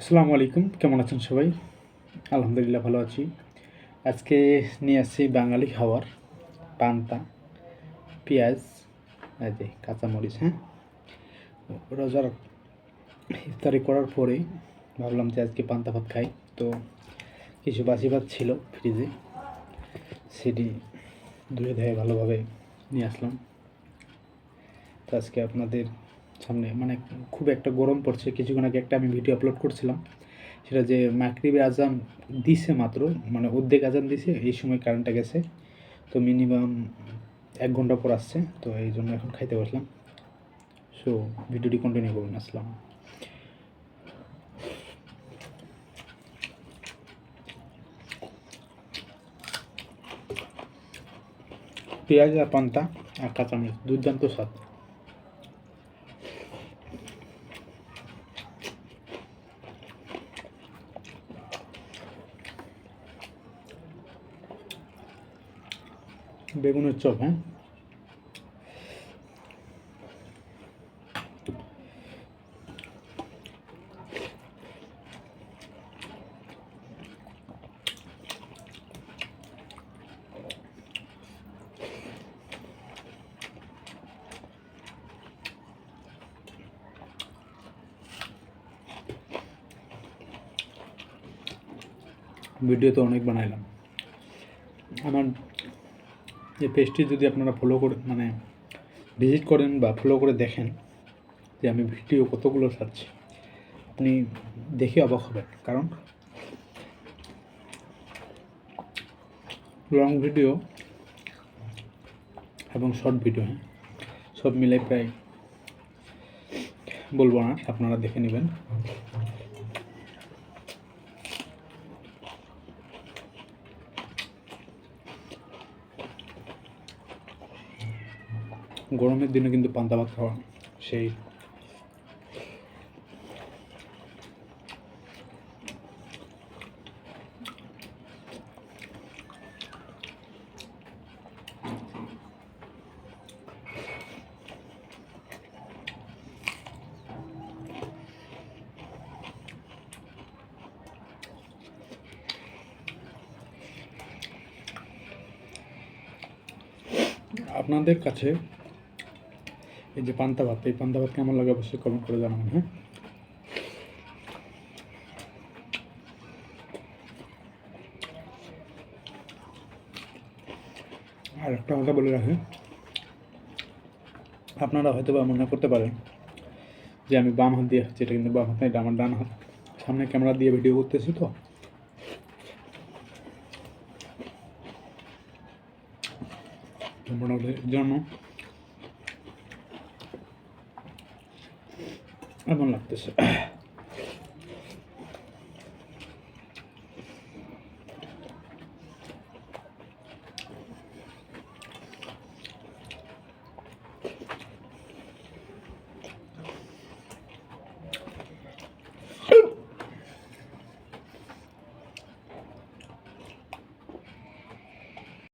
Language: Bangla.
আসসালামু আলাইকুম। কেমন আছেন সবাই? আলহামদুলিল্লাহ ভালো আছি। আজকে নিয়ে আসছি বাঙালি খাবার পান্তা, পেঁয়াজ যে কাঁচামরিচ হ্যাঁ? রোজার ইফতারি করার পরে ভাবলাম যে আজকে পান্তা ভাত খাই। তো কিছু বাসি ভাত ছিল ফ্রিজে, সেটি ধুয়ে ধুয়ে ভালোভাবে নিয়ে আসলাম। তো আজকে আপনাদের সামনে মানে খুব একটা গরম পড়ছে। কিছুক্ষণ আগে একটা আমি ভিডিও আপলোড করছিলাম, সেটা যে মাকরিবে আজান দিছে মাত্র মানে অর্ধেক আজান দিছে, এই সময় কারেন্টটা গেছে। তো মিনিমাম এক ঘণ্টা পর আসছে, তো এই জন্য এখন খাইতে বসলাম সো ভিডিওটি কন্টিনিউ করুন আসলাম পেঁয়াজ আর পান্তা আর কাঁচামরিচ, দুর্দান্ত স্বাদ। বেগুনের চপ হ্যাঁ? ভিডিও তো অনেক বানাইলাম। আমার এই পেজটি যদি আপনারা ফলো করে মানে ভিজিট করেন বা ফলো করে দেখেন যে আমি ভিডিও কতগুলো ছাড়ছি, আপনি দেখে অবাক হবেন। কারণ লং ভিডিও এবং শর্ট ভিডিও হ্যাঁ সব মিলে প্রায় বলব না, আপনারা দেখে নেবেন। গরমের দিনে কিন্তু পান্তা ভাত খাওয়া সেই। আপনাদের কাছে এই যে পান্তা ভাত, এই পান্তা ভাত কেমন লাগে অবশ্যই কমেন্ট করে জানাবেন হ্যাঁ? আর একটা কথা বলে রাখি। আপনারা হয়তো বা মনে করতে পারেন যে আমি বাম হাত দিয়ে এটা কিন্তু বাম হাত না এটা আমার ডান হাত। সামনে ক্যামেরা দিয়ে ভিডিও করতেছি তো। ক্যামেরার জন্য। এমন লাগতেছে